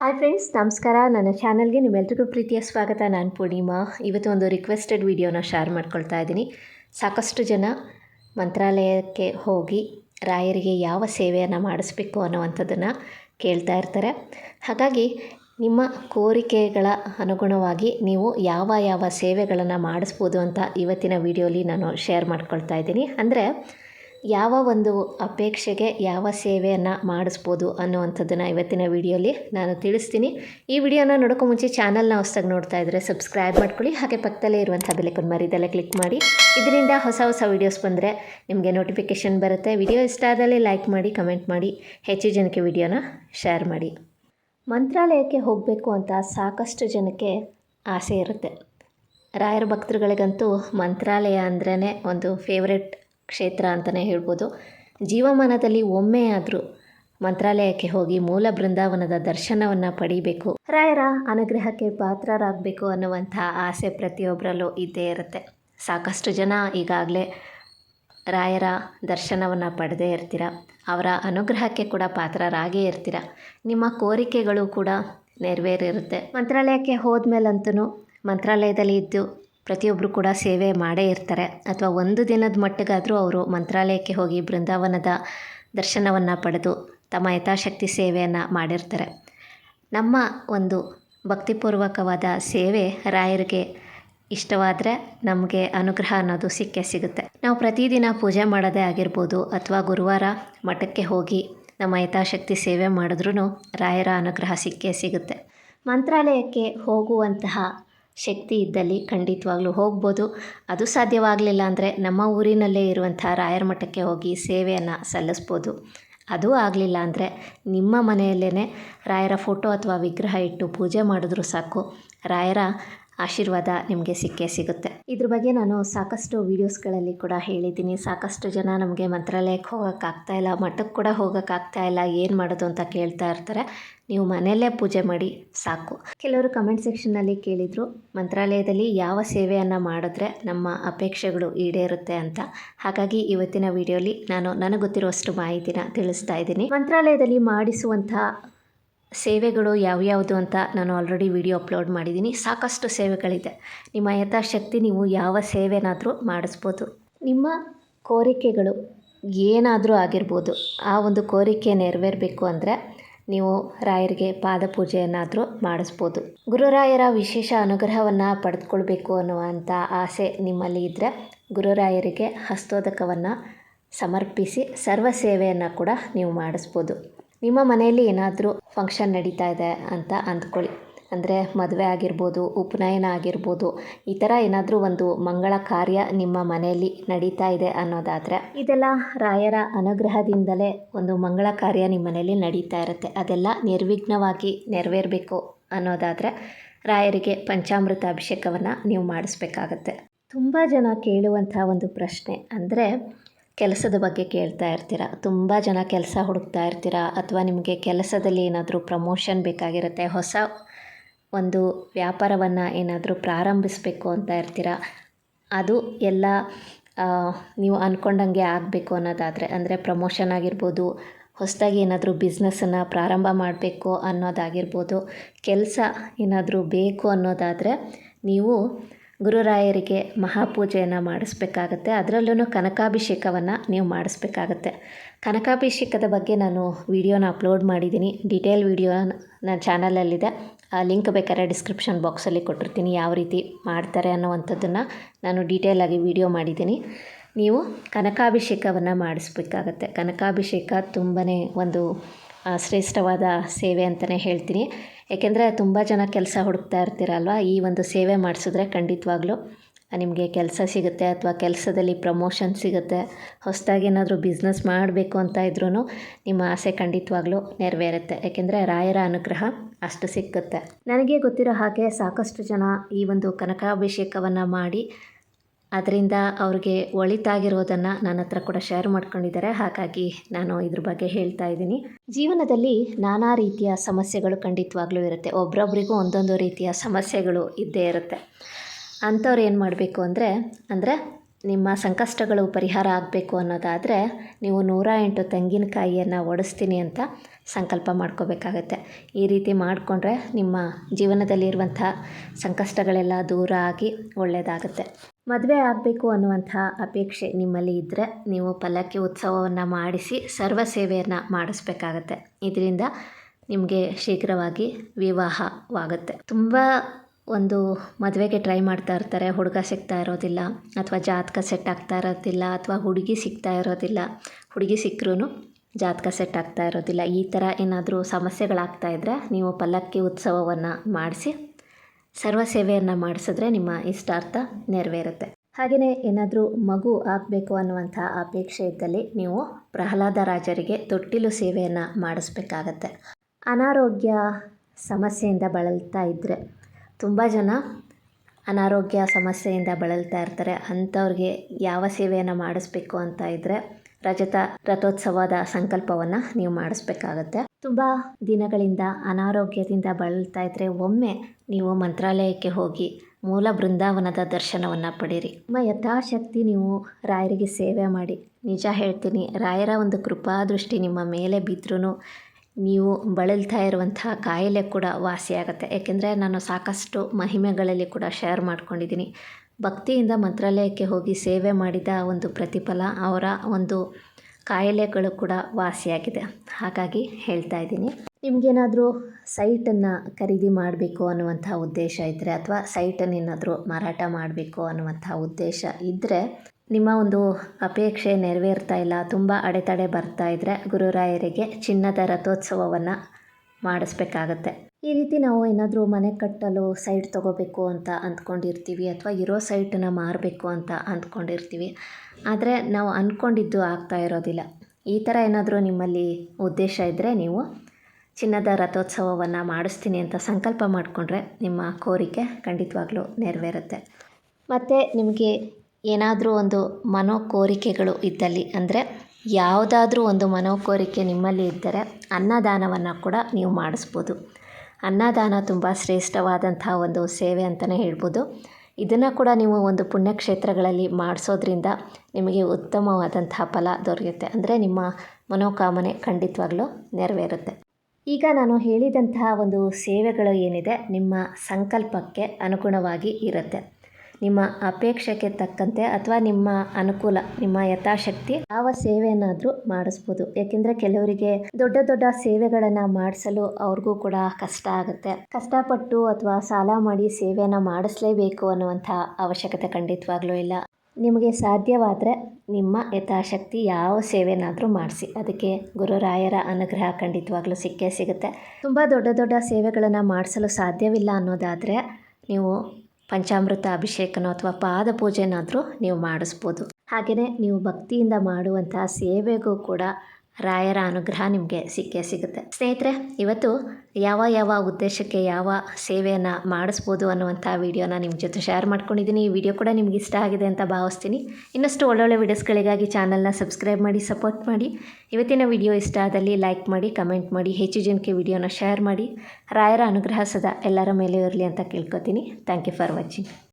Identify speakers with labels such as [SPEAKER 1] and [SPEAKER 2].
[SPEAKER 1] Hi friends ನಮಸ್ಕಾರ. ನನ್ನ ಚಾನಲ್ಗೆ ನಿಮ್ಮೆಲ್ರಿಗೂ ಪ್ರೀತಿಯ ಸ್ವಾಗತ. ನಾನು ಪೂರ್ಣಿಮಾ. ಇವತ್ತು ಒಂದು ರಿಕ್ವೆಸ್ಟೆಡ್ ವಿಡಿಯೋನ ಶೇರ್ ಮಾಡ್ಕೊಳ್ತಾ ಇದ್ದೀನಿ. ಸಾಕಷ್ಟು ಜನ ಮಂತ್ರಾಲಯಕ್ಕೆ ಹೋಗಿ ರಾಯರಿಗೆ ಯಾವ ಸೇವೆಯನ್ನು ಮಾಡಿಸ್ಬೇಕು ಅನ್ನೋವಂಥದ್ದನ್ನು ಕೇಳ್ತಾ ಇರ್ತಾರೆ. ಹಾಗಾಗಿ ನಿಮ್ಮ ಕೋರಿಕೆಗಳ ಅನುಗುಣವಾಗಿ ನೀವು ಯಾವ ಯಾವ ಸೇವೆಗಳನ್ನು ಮಾಡಿಸ್ಬೋದು ಅಂತ ಇವತ್ತಿನ ವಿಡಿಯೋಲಿ ನಾನು ಶೇರ್ ಮಾಡ್ಕೊಳ್ತಾ ಇದ್ದೀನಿ. ಅಂದರೆ ಯಾವ ಒಂದು ಅಪೇಕ್ಷೆಗೆ ಯಾವ ಸೇವೆಯನ್ನು ಮಾಡಿಸ್ಬೋದು ಅನ್ನುವಂಥದ್ದನ್ನು ಇವತ್ತಿನ ವಿಡಿಯೋಲಿ ನಾನು ತಿಳಿಸ್ತೀನಿ. ಈ ವಿಡಿಯೋನ ನೋಡೋಕ್ಕೂ ಮುಂಚೆ ಚಾನಲ್ನ ಹೊಸದಾಗಿ ನೋಡ್ತಾ ಇದ್ದರೆ ಸಬ್ಸ್ಕ್ರೈಬ್ ಮಾಡ್ಕೊಳ್ಳಿ. ಹಾಗೆ ಪಕ್ಕದಲ್ಲೇ ಇರುವಂಥ ಬೆಲೆಕೊಂಡು ಮರಿದಲ್ಲೇ ಕ್ಲಿಕ್ ಮಾಡಿ. ಇದರಿಂದ ಹೊಸ ಹೊಸ ವೀಡಿಯೋಸ್ ಬಂದರೆ ನಿಮಗೆ ನೋಟಿಫಿಕೇಷನ್ ಬರುತ್ತೆ. ವಿಡಿಯೋ ಇಷ್ಟ ಆದಲ್ಲಿ ಲೈಕ್ ಮಾಡಿ, ಕಮೆಂಟ್ ಮಾಡಿ, ಹೆಚ್ಚು ಜನಕ್ಕೆ ವಿಡಿಯೋನ ಶೇರ್ ಮಾಡಿ. ಮಂತ್ರಾಲಯಕ್ಕೆ ಹೋಗಬೇಕು ಅಂತ ಸಾಕಷ್ಟು ಜನಕ್ಕೆ ಆಸೆ ಇರುತ್ತೆ. ರಾಯರ ಭಕ್ತರುಗಳಿಗಂತೂ ಮಂತ್ರಾಲಯ ಅಂದ್ರೇ ಒಂದು ಫೇವ್ರೆಟ್ ಕ್ಷೇತ್ರ ಅಂತಲೇ ಹೇಳ್ಬೋದು. ಜೀವಮಾನದಲ್ಲಿ ಒಮ್ಮೆ ಆದರೂ ಮಂತ್ರಾಲಯಕ್ಕೆ ಹೋಗಿ ಮೂಲ ಬೃಂದಾವನದ ದರ್ಶನವನ್ನು ಪಡೀಬೇಕು. ರಾಯರ ಅನುಗ್ರಹಕ್ಕೆ ಪಾತ್ರರಾಗಬೇಕು ಅನ್ನುವಂಥ ಆಸೆ ಪ್ರತಿಯೊಬ್ಬರಲ್ಲೂ ಇದ್ದೇ ಇರುತ್ತೆ. ಸಾಕಷ್ಟು ಜನ ಈಗಾಗಲೇ ರಾಯರ ದರ್ಶನವನ್ನು ಪಡೆದೇ ಇರ್ತೀರ. ಅವರ ಅನುಗ್ರಹಕ್ಕೆ ಕೂಡ ಪಾತ್ರರಾಗೇ ಇರ್ತೀರ. ನಿಮ್ಮ ಕೋರಿಕೆಗಳು ಕೂಡ ನೆರವೇರಿರುತ್ತೆ. ಮಂತ್ರಾಲಯಕ್ಕೆ ಹೋದ್ಮೇಲಂತೂ ಮಂತ್ರಾಲಯದಲ್ಲಿ ಇದ್ದು ಪ್ರತಿಯೊಬ್ಬರು ಕೂಡ ಸೇವೆ ಮಾಡೇ ಇರ್ತಾರೆ. ಅಥವಾ ಒಂದು ದಿನದ ಮಟ್ಟಿಗಾದರೂ ಅವರು ಮಂತ್ರಾಲಯಕ್ಕೆ ಹೋಗಿ ಬೃಂದಾವನದ ದರ್ಶನವನ್ನು ಪಡೆದು ತಮ್ಮ ಯಥಾಶಕ್ತಿ ಸೇವೆಯನ್ನು ಮಾಡಿರ್ತಾರೆ. ನಮ್ಮ ಒಂದು ಭಕ್ತಿಪೂರ್ವಕವಾದ ಸೇವೆ ರಾಯರಿಗೆ ಇಷ್ಟವಾದರೆ ನಮಗೆ ಅನುಗ್ರಹ ಅನ್ನೋದು ಸಿಕ್ಕೇ ಸಿಗುತ್ತೆ. ನಾವು ಪ್ರತಿದಿನ ಪೂಜೆ ಮಾಡೋದೇ ಆಗಿರ್ಬೋದು ಅಥವಾ ಗುರುವಾರ ಮಠಕ್ಕೆ ಹೋಗಿ ನಮ್ಮ ಯಥಾಶಕ್ತಿ ಸೇವೆ ಮಾಡಿದ್ರೂ ರಾಯರ ಅನುಗ್ರಹ ಸಿಕ್ಕೇ ಸಿಗುತ್ತೆ. ಮಂತ್ರಾಲಯಕ್ಕೆ ಹೋಗುವಂತಹ ಶಕ್ತಿ ಇದ್ದಲ್ಲಿ ಖಂಡಿತವಾಗ್ಲೂ ಹೋಗ್ಬೋದು. ಅದು ಸಾಧ್ಯವಾಗಲಿಲ್ಲ ಅಂದರೆ ನಮ್ಮ ಊರಿನಲ್ಲೇ ಇರುವಂಥ ರಾಯರ ಮಠಕ್ಕೆ ಹೋಗಿ ಸೇವೆಯನ್ನು ಸಲ್ಲಿಸ್ಬೋದು. ಅದು ಆಗಲಿಲ್ಲ ಅಂದರೆ ನಿಮ್ಮ ಮನೆಯಲ್ಲೇ ರಾಯರ ಫೋಟೋ ಅಥವಾ ವಿಗ್ರಹ ಇಟ್ಟು ಪೂಜೆ ಮಾಡಿದ್ರೂ ಸಾಕು. ರಾಯರ ಆಶೀರ್ವಾದ ನಿಮಗೆ ಸಿಕ್ಕೇ ಸಿಗುತ್ತೆ. ಇದ್ರ ಬಗ್ಗೆ ನಾನು ಸಾಕಷ್ಟು ವೀಡಿಯೋಸ್ಗಳಲ್ಲಿ ಕೂಡ ಹೇಳಿದ್ದೀನಿ. ಸಾಕಷ್ಟು ಜನ ನಮಗೆ ಮಂತ್ರಾಲಯಕ್ಕೆ ಹೋಗೋಕ್ಕಾಗ್ತಾ ಇಲ್ಲ ಮಠಕ್ಕೆ ಕೂಡ ಹೋಗೋಕ್ಕಾಗ್ತಾ ಇಲ್ಲ, ಏನು ಮಾಡೋದು ಅಂತ ಕೇಳ್ತಾ ಇರ್ತಾರೆ. ನೀವು ಮನೆಯಲ್ಲೇ ಪೂಜೆ ಮಾಡಿ ಸಾಕು. ಕೆಲವರು ಕಮೆಂಟ್ ಸೆಕ್ಷನ್ನಲ್ಲಿ ಕೇಳಿದರು, ಮಂತ್ರಾಲಯದಲ್ಲಿ ಯಾವ ಸೇವೆಯನ್ನು ಮಾಡಿದ್ರೆ ನಮ್ಮ ಅಪೇಕ್ಷೆಗಳು ಈಡೇರುತ್ತೆ ಅಂತ? ಹಾಗಾಗಿ ಇವತ್ತಿನ ವಿಡಿಯೋಲಿ ನಾನು ನನಗೆ ಗೊತ್ತಿರುವಷ್ಟು ಮಾಹಿತಿನ ತಿಳಿಸ್ತಾ ಇದ್ದೀನಿ. ಮಂತ್ರಾಲಯದಲ್ಲಿ ಮಾಡಿಸುವಂತಹ ಸೇವೆಗಳು ಯಾವ್ಯಾವುದು ಅಂತ ನಾನು ಆಲ್ರೆಡಿ ವಿಡಿಯೋ ಅಪ್ಲೋಡ್ ಮಾಡಿದ್ದೀನಿ. ಸಾಕಷ್ಟು ಸೇವೆಗಳಿದೆ. ನಿಮ್ಮ ಯಥಾಶಕ್ತಿ ನೀವು ಯಾವ ಸೇವೆನಾದರೂ ಮಾಡಿಸ್ಬೋದು. ನಿಮ್ಮ ಕೋರಿಕೆಗಳು ಏನಾದರೂ ಆಗಿರ್ಬೋದು, ಆ ಒಂದು ಕೋರಿಕೆ ನೆರವೇರಬೇಕು ಅಂದರೆ ನೀವು ರಾಯರಿಗೆ ಪಾದಪೂಜೆಯನ್ನಾದರೂ ಮಾಡಿಸ್ಬೋದು. ಗುರುರಾಯರ ವಿಶೇಷ ಅನುಗ್ರಹವನ್ನು ಪಡೆದುಕೊಳ್ಬೇಕು ಅನ್ನುವಂಥ ಆಸೆ ನಿಮ್ಮಲ್ಲಿ ಇದ್ದರೆ ಗುರುರಾಯರಿಗೆ ಹಸ್ತೋದಕವನ್ನು ಸಮರ್ಪಿಸಿ ಸರ್ವ ಸೇವೆಯನ್ನು ಕೂಡ ನೀವು ಮಾಡಿಸ್ಬೋದು. ನಿಮ್ಮ ಮನೆಯಲ್ಲಿ ಏನಾದರೂ ಫಂಕ್ಷನ್ ನಡೀತಾ ಇದೆ ಅಂತ ಅಂದ್ಕೊಳ್ಳಿ. ಅಂದರೆ ಮದುವೆ ಆಗಿರ್ಬೋದು, ಉಪನಯನ ಆಗಿರ್ಬೋದು, ಈ ಥರ ಏನಾದರೂ ಒಂದು ಮಂಗಳ ಕಾರ್ಯ ನಿಮ್ಮ ಮನೆಯಲ್ಲಿ ನಡೀತಾ ಇದೆ ಅನ್ನೋದಾದರೆ ಇದೆಲ್ಲ ರಾಯರ ಅನುಗ್ರಹದಿಂದಲೇ ಒಂದು ಮಂಗಳ ಕಾರ್ಯ ನಿಮ್ಮ ಮನೆಯಲ್ಲಿ ನಡೀತಾ ಇರುತ್ತೆ. ಅದೆಲ್ಲ ನಿರ್ವಿಘ್ನವಾಗಿ ನೆರವೇರಬೇಕು ಅನ್ನೋದಾದರೆ ರಾಯರಿಗೆ ಪಂಚಾಮೃತ ಅಭಿಷೇಕವನ್ನು ನೀವು ಮಾಡಿಸ್ಬೇಕಾಗತ್ತೆ. ತುಂಬ ಜನ ಕೇಳುವಂಥ ಒಂದು ಪ್ರಶ್ನೆ ಅಂದರೆ ಕೆಲಸದ ಬಗ್ಗೆ ಕೇಳ್ತಾ ಇರ್ತೀರ? ತುಂಬ ಜನ ಕೆಲಸ ಹುಡುಕ್ತಾ ಇರ್ತೀರ? ಅಥವಾ ನಿಮಗೆ ಕೆಲಸದಲ್ಲಿ ಏನಾದರೂ ಪ್ರಮೋಷನ್ ಬೇಕಾಗಿರುತ್ತೆ? ಹೊಸ ಒಂದು ವ್ಯಾಪಾರವನ್ನು ಏನಾದರೂ ಪ್ರಾರಂಭಿಸಬೇಕು ಅಂತ ಇರ್ತೀರ? ಅದು ಎಲ್ಲ ನೀವು ಅಂದ್ಕೊಂಡಂಗೆ ಆಗಬೇಕು ಅನ್ನೋದಾದರೆ, ಅಂದರೆ ಪ್ರಮೋಷನ್ ಆಗಿರ್ಬೋದು, ಹೊಸದಾಗಿ ಏನಾದರೂ ಬಿಸ್ನೆಸ್ಸನ್ನು ಪ್ರಾರಂಭ ಮಾಡಬೇಕು ಅನ್ನೋದಾಗಿರ್ಬೋದು, ಕೆಲಸ ಏನಾದರೂ ಬೇಕು ಅನ್ನೋದಾದರೆ, ನೀವು ಗುರುರಾಯರಿಗೆ ಮಹಾಪೂಜೆಯನ್ನು ಮಾಡಿಸ್ಬೇಕಾಗತ್ತೆ. ಅದರಲ್ಲೂ ಕನಕಾಭಿಷೇಕವನ್ನು ನೀವು ಮಾಡಿಸ್ಬೇಕಾಗತ್ತೆ. ಕನಕಾಭಿಷೇಕದ ಬಗ್ಗೆ ನಾನು ವಿಡಿಯೋನ ಅಪ್ಲೋಡ್ ಮಾಡಿದ್ದೀನಿ. ಡೀಟೇಲ್ ವಿಡಿಯೋ ನನ್ನ ಚಾನಲಲ್ಲಿದೆ. ಆ ಲಿಂಕ್ ಬೇಕಾದ್ರೆ ಡಿಸ್ಕ್ರಿಪ್ಷನ್ ಬಾಕ್ಸಲ್ಲಿ ಕೊಟ್ಟಿರ್ತೀನಿ ಯಾವ ರೀತಿ ಮಾಡ್ತಾರೆ ಅನ್ನುವಂಥದ್ದನ್ನು ನಾನು ಡೀಟೇಲಾಗಿ ವಿಡಿಯೋ ಮಾಡಿದ್ದೀನಿ. ನೀವು ಕನಕಾಭಿಷೇಕವನ್ನು ಮಾಡಿಸ್ಬೇಕಾಗತ್ತೆ. ಕನಕಾಭಿಷೇಕ ತುಂಬಾ ಒಂದು ಶ್ರೇಷ್ಠವಾದ ಸೇವೆ ಅಂತಲೇ ಹೇಳ್ತೀನಿ. ಏಕೆಂದರೆ ತುಂಬ ಜನ ಕೆಲಸ ಹುಡುಕ್ತಾ ಇರ್ತೀರಲ್ವ ಈ ಒಂದು ಸೇವೆ ಮಾಡಿಸಿದ್ರೆ ಖಂಡಿತವಾಗ್ಲೂ ನಿಮಗೆ ಕೆಲಸ ಸಿಗುತ್ತೆ ಅಥವಾ ಕೆಲಸದಲ್ಲಿ ಪ್ರಮೋಷನ್ ಸಿಗುತ್ತೆ. ಹೊಸದಾಗಿ ಏನಾದರೂ ಬಿಸ್ನೆಸ್ ಮಾಡಬೇಕು ಅಂತ ಇದ್ರೂ ನಿಮ್ಮ ಆಸೆ ಖಂಡಿತವಾಗ್ಲೂ ನೆರವೇರುತ್ತೆ. ಏಕೆಂದರೆ ರಾಯರ ಅನುಗ್ರಹ ಅಷ್ಟು ಸಿಕ್ಕುತ್ತೆ. ನನಗೆ ಗೊತ್ತಿರೋ ಹಾಗೆ ಸಾಕಷ್ಟು ಜನ ಈ ಒಂದು ಕನಕಾಭಿಷೇಕವನ್ನು ಮಾಡಿ ಅದರಿಂದ ಅವ್ರಿಗೆ ಒಳಿತಾಗಿರೋದನ್ನು ನನ್ನ ಹತ್ರ ಕೂಡ ಶೇರ್ ಮಾಡ್ಕೊಂಡಿದ್ದಾರೆ. ಹಾಗಾಗಿ ನಾನು ಇದ್ರ ಬಗ್ಗೆ ಹೇಳ್ತಾ ಇದ್ದೀನಿ. ಜೀವನದಲ್ಲಿ ನಾನಾ ರೀತಿಯ ಸಮಸ್ಯೆಗಳು ಖಂಡಿತವಾಗ್ಲೂ ಇರುತ್ತೆ. ಒಬ್ರೊಬ್ರಿಗೂ ಒಂದೊಂದು ರೀತಿಯ ಸಮಸ್ಯೆಗಳು ಇದ್ದೇ ಇರುತ್ತೆ. ಅಂಥವ್ರು ಏನು ಮಾಡಬೇಕು ಅಂದರೆ ಅಂದರೆ ನಿಮ್ಮ ಸಂಕಷ್ಟಗಳು ಪರಿಹಾರ ಆಗಬೇಕು ಅನ್ನೋದಾದರೆ ನೀವು ನೂರ ಎಂಟು ತೆಂಗಿನಕಾಯಿಯನ್ನು ಒಡಿಸ್ತೀನಿ ಅಂತ ಸಂಕಲ್ಪ ಮಾಡ್ಕೋಬೇಕಾಗತ್ತೆ. ಈ ರೀತಿ ಮಾಡಿಕೊಂಡ್ರೆ ನಿಮ್ಮ ಜೀವನದಲ್ಲಿರುವಂಥ ಸಂಕಷ್ಟಗಳೆಲ್ಲ ದೂರ ಆಗಿ ಒಳ್ಳೆಯದಾಗುತ್ತೆ ಮದುವೆ ಆಗಬೇಕು ಅನ್ನುವಂಥ ಅಪೇಕ್ಷೆ ನಿಮ್ಮಲ್ಲಿ ಇದ್ದರೆ ನೀವು ಪಲ್ಲಕ್ಕಿ ಉತ್ಸವವನ್ನು ಮಾಡಿಸಿ ಸರ್ವ ಸೇವೆಯನ್ನು ಮಾಡಿಸ್ಬೇಕಾಗತ್ತೆ. ಇದರಿಂದ ನಿಮಗೆ ಶೀಘ್ರವಾಗಿ ವಿವಾಹವಾಗುತ್ತೆ. ತುಂಬ ಒಂದು ಮದುವೆಗೆ ಟ್ರೈ ಮಾಡ್ತಾ ಇರ್ತಾರೆ. ಹುಡುಗ ಸಿಗ್ತಾ ಇರೋದಿಲ್ಲ ಅಥವಾ ಜಾತಕ ಸೆಟ್ ಆಗ್ತಾ ಇರೋದಿಲ್ಲ ಅಥವಾ ಹುಡುಗಿ ಸಿಗ್ತಾ ಇರೋದಿಲ್ಲ. ಹುಡುಗಿ ಸಿಕ್ಕರೂ ಜಾತಕ ಸೆಟ್ ಆಗ್ತಾ ಇರೋದಿಲ್ಲ. ಈ ಥರ ಏನಾದರೂ ಸಮಸ್ಯೆಗಳಾಗ್ತಾ ಇದ್ದರೆ ನೀವು ಪಲ್ಲಕ್ಕಿ ಉತ್ಸವವನ್ನು ಮಾಡಿಸಿ ಸರ್ವ ಸೇವೆಯನ್ನು ಮಾಡಿಸಿದ್ರೆ ನಿಮ್ಮ ಇಷ್ಟಾರ್ಥ ನೆರವೇರುತ್ತೆ. ಹಾಗೆಯೇ ಏನಾದರೂ ಮಗು ಆಗಬೇಕು ಅನ್ನುವಂಥ ಅಪೇಕ್ಷೆ ಇದ್ದಲ್ಲಿ ನೀವು ಪ್ರಹ್ಲಾದ ರಾಜರಿಗೆ ತೊಟ್ಟಿಲು ಸೇವೆಯನ್ನು ಮಾಡಿಸ್ಬೇಕಾಗತ್ತೆ. ಅನಾರೋಗ್ಯ ಸಮಸ್ಯೆಯಿಂದ ಬಳಲ್ತಾ ಇದ್ದರೆ ತುಂಬ ಜನ ಅನಾರೋಗ್ಯ ಸಮಸ್ಯೆಯಿಂದ ಬಳಲ್ತಾ ಇರ್ತಾರೆ. ಅಂಥವ್ರಿಗೆ ಯಾವ ಸೇವೆಯನ್ನು ಮಾಡಿಸ್ಬೇಕು ಅಂತ ಇದ್ದರೆ ರಜತ ರಥೋತ್ಸವದ ಸಂಕಲ್ಪವನ್ನ ನೀವು ಮಾಡಿಸ್ಬೇಕಾಗತ್ತೆ. ತುಂಬ ದಿನಗಳಿಂದ ಅನಾರೋಗ್ಯದಿಂದ ಬಳಲ್ತಾ ಇದ್ದರೆ ಒಮ್ಮೆ ನೀವು ಮಂತ್ರಾಲಯಕ್ಕೆ ಹೋಗಿ ಮೂಲ ಬೃಂದಾವನದ ದರ್ಶನವನ್ನು ಪಡೀರಿ. ನಿಮ್ಮ ಯಥಾಶಕ್ತಿ ನೀವು ರಾಯರಿಗೆ ಸೇವೆ ಮಾಡಿ. ನಿಜ ಹೇಳ್ತೀನಿ, ರಾಯರ ಒಂದು ಕೃಪಾ ದೃಷ್ಟಿ ನಿಮ್ಮ ಮೇಲೆ ಬಿದ್ದರೂ ನೀವು ಬಳಲ್ತಾ ಇರುವಂತಹ ಕಾಯಿಲೆ ಕೂಡ ವಾಸಿಯಾಗುತ್ತೆ. ಯಾಕೆಂದರೆ ನಾನು ಸಾಕಷ್ಟು ಮಹಿಮೆಗಳಲ್ಲಿ ಕೂಡ ಶೇರ್ ಮಾಡ್ಕೊಂಡಿದ್ದೀನಿ. ಭಕ್ತಿಯಿಂದ ಮಂತ್ರಾಲಯಕ್ಕೆ ಹೋಗಿ ಸೇವೆ ಮಾಡಿದ ಒಂದು ಪ್ರತಿಫಲ ಅವರ ಒಂದು ಕಾಯಿಲೆಗಳು ಕೂಡ ವಾಸಿಯಾಗಿದೆ. ಹಾಗಾಗಿ ಹೇಳ್ತಾ ಇದ್ದೀನಿ. ನಿಮಗೇನಾದರೂ ಸೈಟನ್ನು ಖರೀದಿ ಮಾಡಬೇಕು ಅನ್ನುವಂಥ ಉದ್ದೇಶ ಇದ್ದರೆ ಅಥವಾ ಸೈಟನ್ನು ಏನಾದರೂ ಮಾರಾಟ ಮಾಡಬೇಕು ಅನ್ನುವಂಥ ಉದ್ದೇಶ ಇದ್ದರೆ ನಿಮ್ಮ ಒಂದು ಅಪೇಕ್ಷೆ ನೆರವೇರ್ತಾ ಇಲ್ಲ, ತುಂಬ ಅಡೆತಡೆ ಬರ್ತಾ ಇದ್ದರೆ ಗುರುರಾಯರಿಗೆ ಚಿನ್ನದ ರಥೋತ್ಸವವನ್ನು ಮಾಡಿಸ್ಬೇಕಾಗತ್ತೆ. ಈ ರೀತಿ ನಾವು ಏನಾದರೂ ಮನೆ ಕಟ್ಟಲು ಸೈಟ್ ತೊಗೋಬೇಕು ಅಂತ ಅಂದ್ಕೊಂಡಿರ್ತೀವಿ ಅಥವಾ ಇರೋ ಸೈಟನ್ನು ಮಾರಬೇಕು ಅಂತ ಅಂದ್ಕೊಂಡಿರ್ತೀವಿ. ಆದರೆ ನಾವು ಅಂದ್ಕೊಂಡಿದ್ದು ಆಗ್ತಾ ಇರೋದಿಲ್ಲ. ಈ ಥರ ಏನಾದರೂ ನಿಮ್ಮಲ್ಲಿ ಉದ್ದೇಶ ಇದ್ದರೆ ನೀವು ಚಿನ್ನದ ರಥೋತ್ಸವವನ್ನು ಮಾಡಿಸ್ತೀನಿ ಅಂತ ಸಂಕಲ್ಪ ಮಾಡಿಕೊಂಡ್ರೆ ನಿಮ್ಮ ಕೋರಿಕೆ ಖಂಡಿತವಾಗ್ಲೂ ನೆರವೇರುತ್ತೆ. ಮತ್ತು ನಿಮಗೆ ಏನಾದರೂ ಒಂದು ಮನೋ ಕೋರಿಕೆಗಳು ಇದ್ದಲ್ಲಿ ಅಂದರೆ ಯಾವುದಾದ್ರೂ ಒಂದು ಮನೋ ಕೋರಿಕೆ ನಿಮ್ಮಲ್ಲಿ ಇದ್ದರೆ ಅನ್ನದಾನವನ್ನು ಕೂಡ ನೀವು ಮಾಡಿಸ್ಬೋದು. ಅನ್ನದಾನ ತುಂಬ ಶ್ರೇಷ್ಠವಾದಂಥ ಒಂದು ಸೇವೆ ಅಂತಲೇ ಹೇಳ್ಬೋದು. ಇದನ್ನು ಕೂಡ ನೀವು ಒಂದು ಪುಣ್ಯಕ್ಷೇತ್ರಗಳಲ್ಲಿ ಮಾಡಿಸೋದ್ರಿಂದ ನಿಮಗೆ ಉತ್ತಮವಾದಂತಹ ಫಲ ದೊರೆಯುತ್ತೆ. ಅಂದರೆ ನಿಮ್ಮ ಮನೋಕಾಮನೆ ಖಂಡಿತವಾಗ್ಲೂ ನೆರವೇರುತ್ತೆ. ಈಗ ನಾನು ಹೇಳಿದಂತಹ ಒಂದು ಸೇವೆಗಳು ಏನಿದೆ, ನಿಮ್ಮ ಸಂಕಲ್ಪಕ್ಕೆ ಅನುಗುಣವಾಗಿ ಇರುತ್ತೆ. ನಿಮ್ಮ ಅಪೇಕ್ಷೆಗೆ ತಕ್ಕಂತೆ ಅಥವಾ ನಿಮ್ಮ ಅನುಕೂಲ, ನಿಮ್ಮ ಯಥಾಶಕ್ತಿ, ಯಾವ ಸೇವೆಯನ್ನಾದರೂ ಮಾಡಿಸ್ಬೋದು. ಯಾಕೆಂದರೆ ಕೆಲವರಿಗೆ ದೊಡ್ಡ ದೊಡ್ಡ ಸೇವೆಗಳನ್ನು ಮಾಡಿಸಲು ಅವ್ರಿಗೂ ಕೂಡ ಕಷ್ಟ ಆಗುತ್ತೆ. ಕಷ್ಟಪಟ್ಟು ಅಥವಾ ಸಾಲ ಮಾಡಿ ಸೇವೆಯನ್ನು ಮಾಡಿಸ್ಲೇಬೇಕು ಅನ್ನುವಂಥ ಅವಶ್ಯಕತೆ ಖಂಡಿತವಾಗ್ಲೂ ಇಲ್ಲ. ನಿಮಗೆ ಸಾಧ್ಯವಾದರೆ ನಿಮ್ಮ ಯಥಾಶಕ್ತಿ ಯಾವ ಸೇವೆನಾದರೂ ಮಾಡಿಸಿ. ಅದಕ್ಕೆ ಗುರುರಾಯರ ಅನುಗ್ರಹ ಖಂಡಿತವಾಗ್ಲೂ ಸಿಕ್ಕೇ ಸಿಗುತ್ತೆ. ತುಂಬ ದೊಡ್ಡ ದೊಡ್ಡ ಸೇವೆಗಳನ್ನು ಮಾಡಿಸಲು ಸಾಧ್ಯವಿಲ್ಲ ಅನ್ನೋದಾದರೆ ನೀವು ಪಂಚಾಮೃತ ಅಭಿಷೇಕನೋ ಅಥವಾ ಪಾದ ಪೂಜೆನಾದರೂ ನೀವು ಮಾಡಿಸ್ಬೋದು. ಹಾಗೆಯೇ ನೀವು ಭಕ್ತಿಯಿಂದ ಮಾಡುವಂತಹ ಸೇವೆಗೂ ಕೂಡ ರಾಯರ ಅನುಗ್ರಹ ನಿಮಗೆ ಸಿಕ್ಕೇ ಸಿಗುತ್ತೆ. ಸ್ನೇಹಿತರೆ, ಇವತ್ತು ಯಾವ ಯಾವ ಉದ್ದೇಶಕ್ಕೆ ಯಾವ ಸೇವೆಯನ್ನು ಮಾಡಿಸ್ಬೋದು ಅನ್ನುವಂಥ ವೀಡಿಯೋನ ನಿಮ್ಮ ಜೊತೆ ಶೇರ್ ಮಾಡ್ಕೊಂಡಿದ್ದೀನಿ. ಈ ವಿಡಿಯೋ ಕೂಡ ನಿಮ್ಗೆ ಇಷ್ಟ ಆಗಿದೆ ಅಂತ ಭಾವಿಸ್ತೀನಿ. ಇನ್ನಷ್ಟು ಒಳ್ಳೊಳ್ಳೆ ವಿಡಿಯೋಸ್ಗಳಿಗಾಗಿ ಚಾನಲ್ನ ಸಬ್ಸ್ಕ್ರೈಬ್ ಮಾಡಿ ಸಪೋರ್ಟ್ ಮಾಡಿ. ಇವತ್ತಿನ ವಿಡಿಯೋ ಇಷ್ಟ ಆದಲ್ಲಿ ಲೈಕ್ ಮಾಡಿ ಕಮೆಂಟ್ ಮಾಡಿ, ಹೆಚ್ಚು ಜನಕ್ಕೆ ವಿಡಿಯೋನ ಶೇರ್ ಮಾಡಿ. ರಾಯರ ಅನುಗ್ರಹ ಸದಾ ಎಲ್ಲರ ಮೇಲೆ ಇರಲಿ ಅಂತ ಕೇಳ್ಕೊತೀನಿ. Thank you for watching